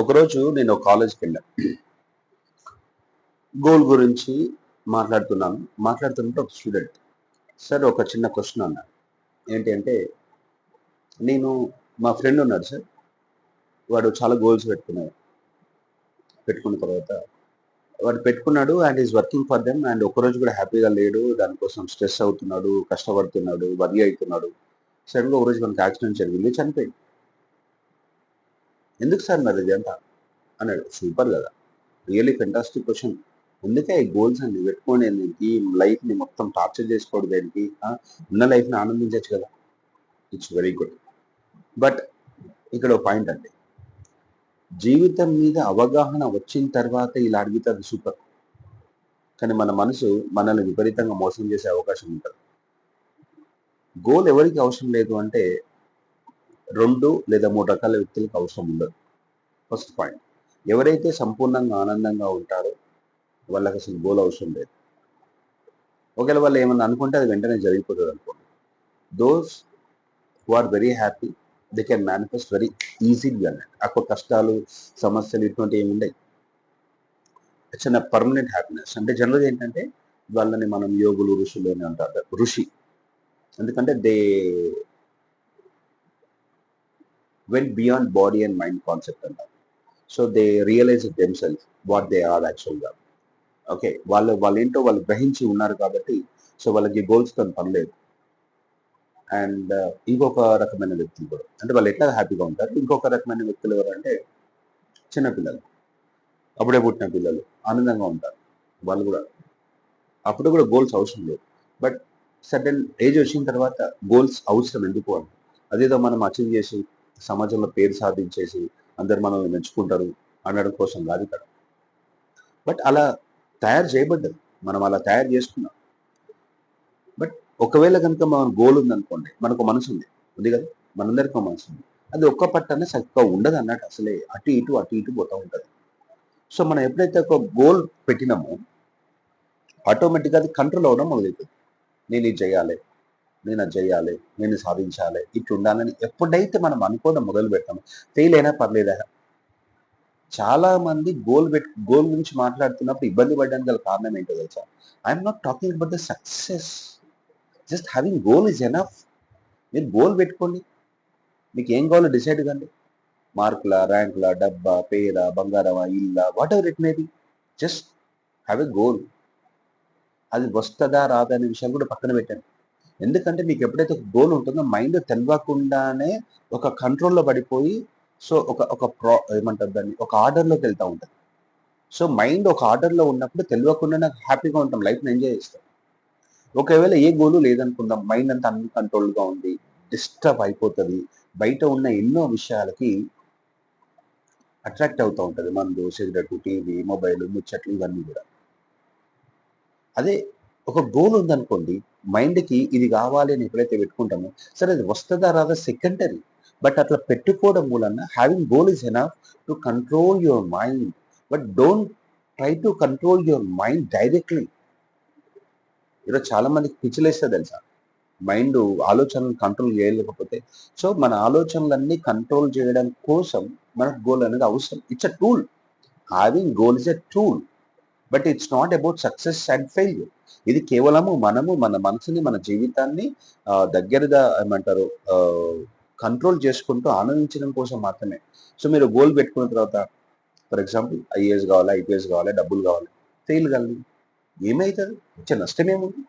ఒకరోజు నేను ఒక కాలేజ్కి వెళ్ళా. గోల్ గురించి మాట్లాడుతున్నాను. మాట్లాడుతున్నప్పుడు ఒక స్టూడెంట్ సార్ ఒక చిన్న క్వశ్చన్ అన్నాడు ఏంటి అంటే నేను మా ఫ్రెండ్ ఉన్నాడు సార్. వాడు చాలా గోల్స్ పెట్టుకున్నాడు. పెట్టుకున్న తర్వాత వాడు పెట్టుకున్నాడు and is working for them and ఒకరోజు కూడా హ్యాపీగా లేడు. దానికోసం స్ట్రెస్ అవుతున్నాడు కష్టపడుతున్నాడు వరి అవుతున్నాడు. సడన్గా ఒక రోజు మనకి యాక్సిడెంట్ జరిగింది చనిపోయింది. ఎందుకు సార్ మరి ఇదంతా అన్నాడు. సూపర్ కదా. రియల్లీ ఫెంటాస్టిక్ క్వశ్చన్ అందుకే ఈ గోల్స్ అన్ని పెట్టుకొని ఈ లైఫ్ని మొత్తం టార్చర్ చేసుకోవడం దేనికి ఉన్న లైఫ్ని ఆనందించవచ్చు కదా. ఇట్స్ వెరీ గుడ్ బట్ ఇక్కడ ఒక పాయింట్ అండి. జీవితం మీద అవగాహన వచ్చిన తర్వాత ఇలా అడిగితే అది సూపర్ కానీ మన మనసు మనల్ని విపరీతంగా మోసం చేసే అవకాశం ఉంటుంది. గోల్ ఎవరికి అవసరం లేదు అంటే రెండు లేదా మూడు రకాల వ్యక్తులకు అవసరం ఉండదు. ఫస్ట్ పాయింట్ ఎవరైతే సంపూర్ణంగా ఆనందంగా ఉంటారో వాళ్ళకి అసలు గోల్ అవసరం లేదు. ఒకవేళ వాళ్ళు ఏమన్నా అనుకుంటే అది వెంటనే జరిగిపోతుంది అనుకోండి. Those who are very happy they can manifest very ఈజీగా అన్నట్టు అక్కడ కష్టాలు సమస్యలు ఇటువంటి ఏమి ఉండవు చిన్న పర్మనెంట్ హ్యాపీనెస్ అంటే జనరల్గా ఏంటంటే వాళ్ళని మనం యోగులు ఋషులు అని అంటారు. ఋషి. ఎందుకంటే they went beyond body and mind concept అంటారు. So they realise them self what they are యాక్చువల్గా ఓకే వాళ్ళు వాళ్ళు ఏంటో వాళ్ళు గ్రహించి ఉన్నారు కాబట్టి సో వాళ్ళకి గోల్స్ తను పని అండ్ uh, ఇంకొక రకమైన వ్యక్తులు కూడా. అంటే వాళ్ళు ఎట్లా హ్యాపీగా ఉంటారు? ఇంకొక రకమైన వ్యక్తులు ఎవరు అంటే చిన్నపిల్లలు అప్పుడే పుట్టిన పిల్లలు ఆనందంగా ఉంటారు. వాళ్ళు కూడా. అప్పుడు కూడా గోల్స్ అవసరం లేదు. బట్ సడన్ ఏజ్ వచ్చిన తర్వాత గోల్స్ అవసరం ఎందుకు అని అదేదో మనం అచీవ్ చేసి సమాజంలో పేరు సాధించేసి అందరు మనల్ని మెచ్చుకుంటారు అనడం కోసం కాదు ఇక్కడ బట్ అలా తయారు చేయబడ్డది మనం అలా తయారు చేసుకున్నాం. బట్ ఒకవేళ కనుక మన గోల్ ఉందనుకోండి మనకు మనసు ఉంది. ఉంది కదా? మనందరికీ ఒక మనసు ఉంది. అది ఒక్క పట్టనే చక్కగా ఉండదు అన్నట్టు అసలే అటు ఇటు అటు ఇటు పోతూ ఉంటుంది. సో మనం ఎప్పుడైతే ఒక గోల్ పెట్టినామో ఆటోమేటిక్గా అది కంట్రోల్ అవ్వడం మొదలవుతుంది నేను ఇది చేయాలి నేను అది చేయాలి నేను సాధించాలి ఇట్లా ఉండాలని ఎప్పుడైతే మనం అనుకోవడం మొదలు పెడతాము ఫెయిల్ అయినా పర్లేదా? చాలా మంది గోల్ పెట్ గోల్ గురించి మాట్లాడుతున్నప్పుడు ఇబ్బంది పడడానికి గల కారణం ఏంటో తెలుసా? I'm not talking about the success just having goal is enough మీరు గోల్ పెట్టుకోండి. మీకు ఏం కావాలో డిసైడ్ కండి. మార్కుల ర్యాంకుల డబ్బా పేర బంగారమా ఇల్లా whatever it may be just have a goal అది వస్తుందా రాదా అనే విషయాలు కూడా పక్కన పెట్టండి. ఎందుకంటే మీకు ఎప్పుడైతే ఒక గోల్ ఉంటుందో మైండ్ తెలియకుండానే ఒక కంట్రోల్లో పడిపోయి సో ఒక ఒక ప్రా ఏమంటారు దాన్ని ఒక ఆర్డర్లోకి వెళ్తూ ఉంటుంది. సో మైండ్ ఒక ఆర్డర్లో ఉన్నప్పుడు తెలియకుండా నాకు హ్యాపీగా ఉంటాం లైఫ్ని ఎంజాయ్ చేస్తాం. ఒకవేళ ఏ గోలు లేదనుకుందాం మైండ్ అంతా అన్కంట్రోల్గా ఉంది డిస్టర్బ్ అయిపోతుంది బయట ఉన్న ఎన్నో విషయాలకి అట్రాక్ట్ అవుతూ ఉంటుంది. మందు సిగరెట్ టీవీ మొబైల్ ముచ్చట్లు ఇవన్నీ కూడా. అదే ఒక గోల్ ఉందనుకోండి మైండ్కి ఇది కావాలి అని ఎప్పుడైతే పెట్టుకుంటామో సరే అది వస్తుందా రాదా సెకండరీ. బట్ అట్లా పెట్టుకోవడం మూలన having goal is enough to control your mind. But don't try to control your mind directly. ఈరోజు చాలా మందికి పిచ్చిలేస్తే తెలుసా? మైండ్ ఆలోచనలు కంట్రోల్ చేయలేకపోతే. సో మన ఆలోచనలన్నీ కంట్రోల్ చేయడం కోసం మనకు గోల్ అనేది అవసరం. It's a tool having goal is a tool but it's not about success and failure ఇది కేవలము మనము మన మనసుని మన జీవితాన్ని దగ్గరగా ఏమంటారు కంట్రోల్ చేసుకుంటూ ఆనందించడం కోసం మాత్రమే. సో మీరు గోల్ పెట్టుకున్న తర్వాత ఫర్ ఎగ్జాంపుల్ ఐఏఎస్ కావాలి ఐపీఎస్ కావాలి డబ్బులు కావాలి ఫెయిల్ కావాలి ఏమవుతుంది వచ్చే నష్టం ఏముంది?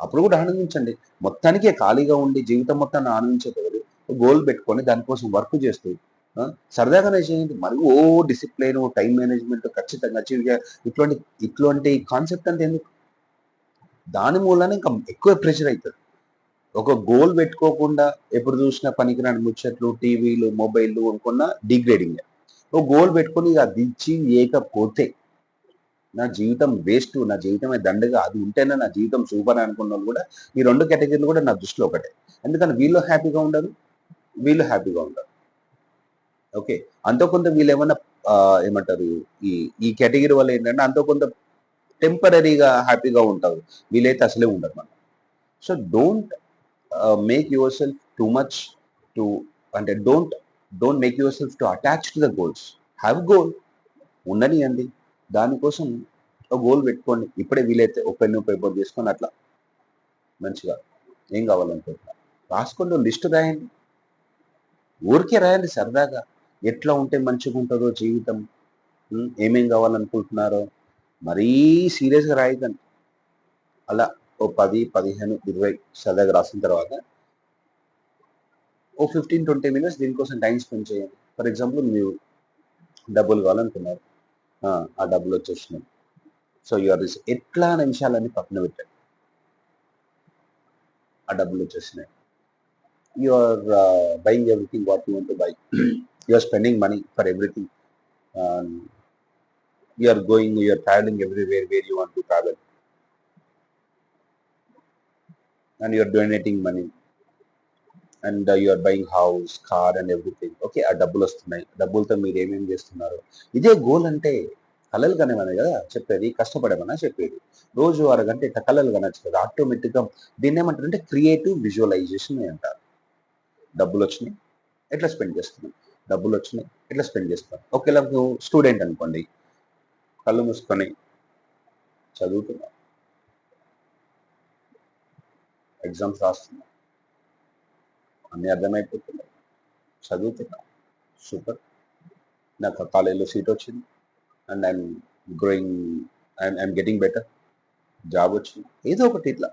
అప్పుడు కూడా ఆనందించండి. మొత్తానికే ఖాళీగా ఉండి జీవితం మొత్తాన్ని ఆనందించే గోల్ పెట్టుకొని దానికోసం వర్క్ చేస్తూ సరదాగానే చేయండి మరి ఓ డిసిప్లైన్ టైం మేనేజ్మెంట్ ఖచ్చితంగా అచీవ్ ఇటువంటి ఇటువంటి కాన్సెప్ట్ అంటే ఎందుకు? దాని మూలన ఇంకా ఎక్కువ ప్రెషర్ అవుతుంది ఒక గోల్ పెట్టుకోకుండా ఎప్పుడు చూసినా పనికిరాని ముచ్చట్లు టీవీలు మొబైల్లు అనుకున్న డిగ్రేడింగ్ ఒక గోల్ పెట్టుకొని అది ఇచ్చి ఏకపోతే నా జీవితం వేస్ట్ నా జీవితమే దండగా అది ఉంటేనే నా జీవితం సూపర్ అనుకున్న వాళ్ళు కూడా ఈ రెండు కేటగిరీలు కూడా నా దృష్టిలో ఒకటే. ఎందుకంటే వీళ్ళు హ్యాపీగా ఉండరు? వీళ్ళు హ్యాపీగా ఉండరు. ఓకే. అంతో కొంత వీళ్ళు ఏమన్నా ఏమంటారు ఈ ఈ కేటగిరీ వల్ల ఏంటంటే అంతో కొంత టెంపరీగా హ్యాపీగా ఉంటారు. వీళ్ళైతే అసలే ఉండరు మనం so don't make your self too much to అంటే don't don't make your self to attach to the goals. Have goal. ఉండనియండి. దానికోసం ఒక గోల్ పెట్టుకోండి. ఇప్పుడే వీలైతే ఒక పెన్ను పేపర్ తీసుకొని అట్లా మంచిగా ఏం కావాలనుకుంటున్నా. రాసుకోండి లిస్ట్ రాయండి. ఊరికే రాయండి సరదాగా. ఎట్లా ఉంటే మంచిగా ఉంటుందో జీవితం ఏమేం కావాలనుకుంటున్నారో? మరీ సీరియస్గా రాయకండి అలా ఓ పది పదిహేను ఇరవై సరదాగా రాసిన తర్వాత ఓ ఫిఫ్టీన్ ట్వంటీ మినిట్స్ దీనికోసం టైం స్పెండ్ చేయండి. ఫర్ ఎగ్జాంపుల్ మీరు డబ్బులు కావాలనుకున్నారు. ఆ, డబ్బులు వచ్చేసినాయి. సో యూఆర్ ఎట్లా నిమిషాలన్నీ పక్కన పెట్టండి. ఆ డబ్బులు వచ్చేసినాయి. You are buying everything what you want buy. You are spending money for everything you are going you are travelling everywhere where you want to travel and you are donating money and you are buying house car and everything okay ఆ డబ్బులు వస్తున్నాయి. డబ్బులతో మీరు ఏమేమి చేస్తున్నారు? ఇదే goal అంటే కళలు కనేమని కదా చెప్పేది. కష్టపడేమన్నా చెప్పేది. రోజు అరగంట ఇట్లా కళలు కనొచ్చు కదా ఆటోమేటిక్గా దీన్ని ఏమంటారు అంటే క్రియేటివ్ విజువలైజేషన్ అంటారు. డబ్బులు వచ్చినాయి. ఎట్లా స్పెండ్ చేస్తున్నాం డబ్బులు వచ్చినాయి ఎట్లా స్పెండ్ చేస్తాం ఒకవేళ నువ్వు స్టూడెంట్ అనుకోండి కళ్ళు మూసుకొని చదువుతున్నా ఎగ్జామ్స్ రాస్తున్నా అన్నీ అర్థమైపోతున్నాయి చదువుతున్నా సూపర్. నాకు కాలేజీలో సీట్ వచ్చింది and I'm growing I'm I'm getting better job వచ్చింది ఏదో ఒకటి ఇట్లా.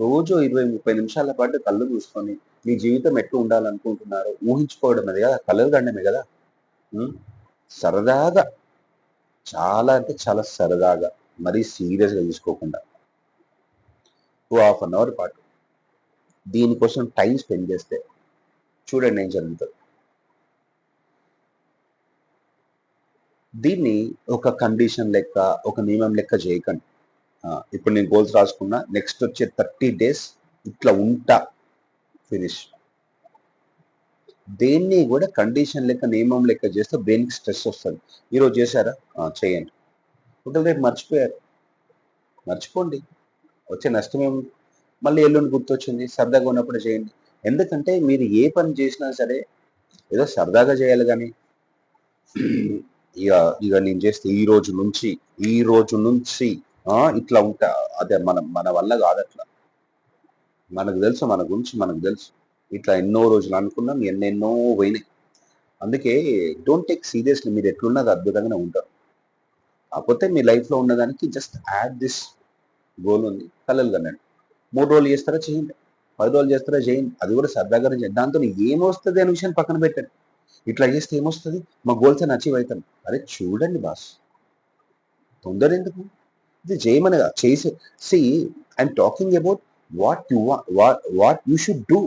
రోజు ఇరవై ముప్పై నిమిషాల పాటు కళ్ళు మూసుకొని మీ జీవితం ఎట్లా ఉండాలనుకుంటున్నారో ఊహించుకోవడం అది కదా కలలు గండమే కదా? సరదాగా. చాలా అంటే చాలా సరదాగా. మరీ సీరియస్గా తీసుకోకుండా. టూ హాఫ్ అన్ అవర్ పాటు. దీనికోసం టైం స్పెండ్ చేస్తే చూడండి ఏం జరుగుతుంది. దీన్ని ఒక కండిషన్ లెక్క ఒక నియమం లెక్క చేయకండి. ఇప్పుడు నేను గోల్స్ రాసుకున్నా. నెక్స్ట్ వచ్చే థర్టీ డేస్ ఇట్లా ఉంటా. ఫినిష్ దేన్ని కూడా కండిషన్ లెక్క నియమం లెక్క చేస్తే బ్రెయిన్కి స్ట్రెస్ వస్తుంది? ఈరోజు చేశారా? చేయండి. ఒకవేళ రేపు మర్చిపోయారు. మర్చిపోండి. వచ్చే నష్టం ఏమి మళ్ళీ ఎల్లుండి గుర్తొచ్చింది. సరదాగా ఉన్నప్పుడు చేయండి. ఎందుకంటే మీరు ఏ పని చేసినా సరే ఏదో సరదాగా చేయాలి కానీ. ఇక ఇక నేను చేస్తే ఈ రోజు నుంచి ఈ రోజు నుంచి ఇట్లా ఉంటా అదే మనం మన వల్ల కాదు అట్లా. మనకు తెలుసు మన గురించి మనకు తెలుసు. ఇట్లా ఎన్నో రోజులు అనుకున్నాం ఎన్నెన్నో పోయినాయి. అందుకే డోంట్ టేక్ సీరియస్లీ మీరు ఎట్లున్నది అద్భుతంగానే ఉంటారు. కాకపోతే మీ లైఫ్లో ఉన్నదానికి జస్ట్ యాడ్ దిస్ గోల్ ఉంది. కలలు కనండి మూడు రోజులు చేస్తారా చేయండి. పది రోజులు చేస్తారా చేయండి. అది కూడా సరదాగా చేయండి. దాంతో ఏమొస్తుంది అనే విషయాన్ని పక్కన పెట్టండి. ఇట్లా చేస్తే ఏమొస్తుంది? మా గోల్స్ అని అచీవ్ అవుతాను అరే చూడండి బాస్. తొందర ఎందుకు? ఇది చేయమనగా కాదు, చేసి see I'm talking about what you what what should do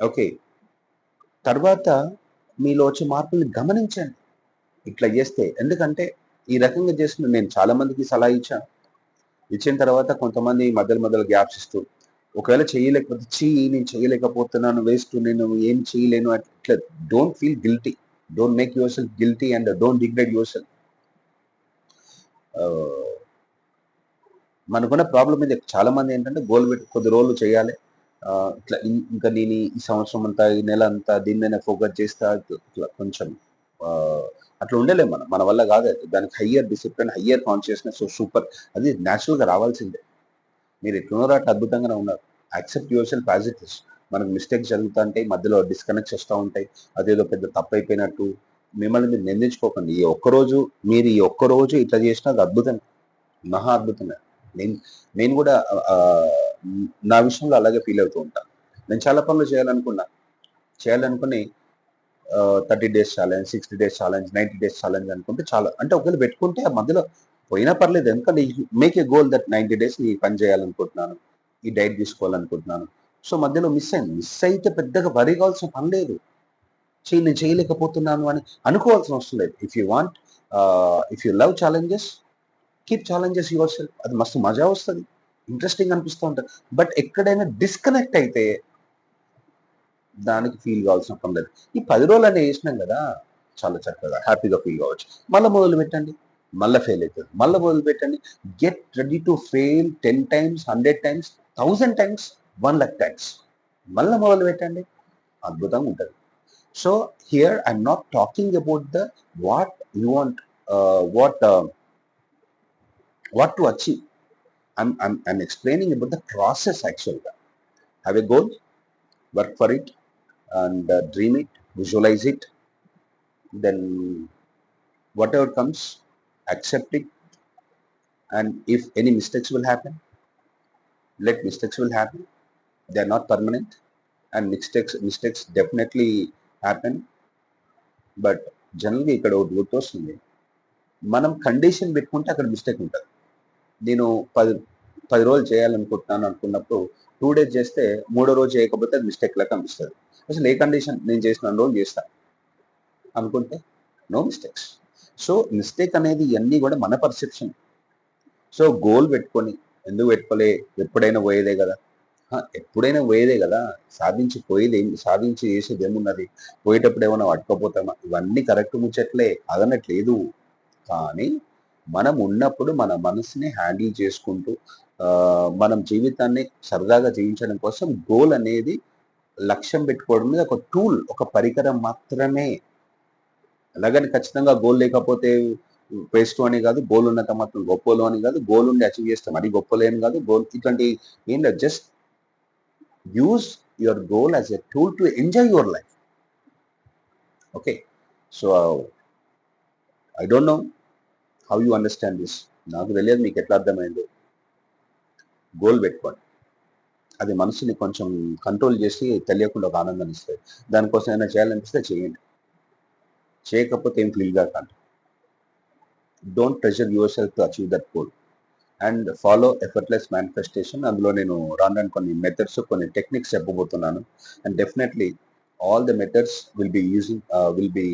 okay తర్వాత మీలో వచ్చే మార్పుల్ని గమనించండి. ఇట్లా చేస్తే ఎందుకంటే ఈ రకంగా చేసిన నేను చాలా మందికి సలహా ఇచ్చాను ఇచ్చిన తర్వాత కొంతమంది మధ్యలో మధ్యలో గ్యాప్స్ ఇస్తూ ఒకవేళ చేయలేకపోతే చీ నేను చేయలేకపోతున్నాను వేస్ట్ నేను ఏం చేయలేను అట్లా don't feel guilty don't make your self guilty and don't degrade your self మనకున్న ప్రాబ్లం ఇది చాలా మంది ఏంటంటే గోల్ పెట్టి కొద్ది రోజులు చేయాలి. ఇట్లా ఇంకా నేను ఈ సంవత్సరం అంతా ఈ నెల అంతా దీని ఫోకస్ చేస్తా ఇట్లా కొంచెం అట్లా ఉండలేం మనం. మన వల్ల కాదు దానికి higher discipline higher consciousness super అది న్యాచురల్గా రావాల్సిందే. మీరు ఎట్లున్నారో అట్లా అద్భుతంగానే ఉన్నారు. Accept your self as it is మనకు మిస్టేక్స్ జరుగుతూ ఉంటాయి మధ్యలో డిస్కనెక్ట్స్ వస్తూ ఉంటాయి. అదేదో పెద్ద తప్పు అయిపోయినట్టు మిమ్మల్ని మీరు నిందించుకోకండి. ఈ ఒక్కరోజు మీరు ఈ ఒక్కరోజు ఇట్లా చేసినా అది అద్భుతం. మహా అద్భుతమే. నేను నేను కూడా నా విషయంలో అలాగే ఫీల్ అవుతూ ఉంటాను నేను చాలా పనులు చేయాలనుకున్నా. చేయాలనుకుని thirty days challenge sixty days challenge ninety days challenge అనుకుంటే చాలా అంటే ఒకవేళ పెట్టుకుంటే ఆ మధ్యలో పోయినా పర్లేదు. ఎందుకంటే make a goal that ninety days ఈ పని చేయాలనుకుంటున్నాను. ఈ డైట్ తీసుకోవాలనుకుంటున్నాను. సో మధ్యలో మిస్ అయింది. మిస్ అయితే పెద్దగా వరి కావాల్సిన పని లేదు. చేయి నేను చేయలేకపోతున్నాను అని అనుకోవాల్సిన అవసరం లేదు. If you want if you love challenges keep challenges your self అది మస్తు మజా వస్తుంది. ఇంట్రెస్టింగ్ అనిపిస్తూ ఉంటుంది. బట్ ఎక్కడైనా డిస్కనెక్ట్ అయితే దానికి ఫీల్ కావాల్సిన పని లేదు. ఈ పది రోజులు అనేది వేసినాం కదా చాలా చక్కగా హ్యాపీగా ఫీల్ కావచ్చు. మళ్ళీ మొదలు పెట్టండి. మళ్ళీ ఫెయిల్ అవుతుంది మళ్ళీ మొదలు పెట్టండి. Get ready to fail ten times hundred times thousand times one lakh times మళ్ళీ మొదలు పెట్టండి. అద్భుతంగా ఉంటుంది. So here I'm not talking about the what you want, uh, what uh, what to achieve. I'm, I'm I'm explaining about the process actually. Have a goal, work for it, and uh, dream it, visualize it. Then whatever comes, accept it. And if any mistakes will happen, let mistakes will happen. They are not permanent, and mistakes mistakes definitely happen but జనరల్గా ఇక్కడ ఒకటి గుర్తొస్తుంది. మనం condition పెట్టుకుంటే అక్కడ mistake ఉంటుంది. నేను పది పది రోజులు చేయాలనుకుంటున్నాను అనుకున్నప్పుడు టూ డేస్ చేస్తే మూడో రోజు చేయకపోతే అది మిస్టేక్ లాగా అనిపిస్తుంది అసలు ఏ కండిషన్ నేను చేసిన రోజు చేస్తాను అనుకుంటే నో మిస్టేక్స్ సో మిస్టేక్ అనేది ఇవన్నీ కూడా మన పర్సెప్షన్ సో గోల్ పెట్టుకొని ఎందుకు పెట్టుకోలే? ఎప్పుడైనా పోయేదే కదా. ఎప్పుడైనా పోయేదే కదా. సాధించి పోయేది సాధించి చేసేది ఏమున్నది? పోయేటప్పుడు ఏమైనా పట్టుకపోతామా? ఇవన్నీ కరెక్ట్ ముచ్చట్లే అదనట్లేదు. కానీ మనం ఉన్నప్పుడు మన మనసుని హ్యాండిల్ చేసుకుంటూ మనం జీవితాన్ని సరదాగా జీవించడం కోసం గోల్ అనేది లక్ష్యం పెట్టుకోవడం మీద ఒక టూల్ ఒక పరికరం మాత్రమే. అలాగని ఖచ్చితంగా గోల్ లేకపోతే వేస్ట్ అని కాదు గోల్ ఉన్నంత మాత్రం గొప్పలు అని కాదు గోల్ ఉండి అచీవ్ చేస్తాం. అది గొప్పలే అని కాదు గోల్ ఇట్లాంటి ఏం లేదు. Just use your goal as a tool to enjoy your life okay so I don't know how you understand this నాకు తెలియదు మీకు ఎట్లా అర్థమైందో. గోల్ పెట్టుకోండి. అది మనసుని కొంచెం కంట్రోల్ చేసి తెలియకుండా ఒక ఆనందాన్ని ఇస్తుంది. దానికోసం ఏమైనా చేయాలనిపిస్తే చేయండి. చేయకపోతే ఏం ఫీల్గా కాదు don't pressure your self to achieve that goal and follow effortless manifestation అందులో నేను రాను కొన్ని మెథడ్స్ కొన్ని టెక్నిక్స్ చెప్పబోతున్నాను. And definitely all the methods will be using will be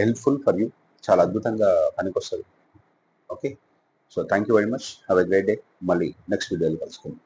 helpful for you చాలా అద్భుతంగా పనికొస్తుంది. Okay so thank you very much have a great day మళ్ళీ నెక్స్ట్ వీడియోలో కలుసుకుందాం.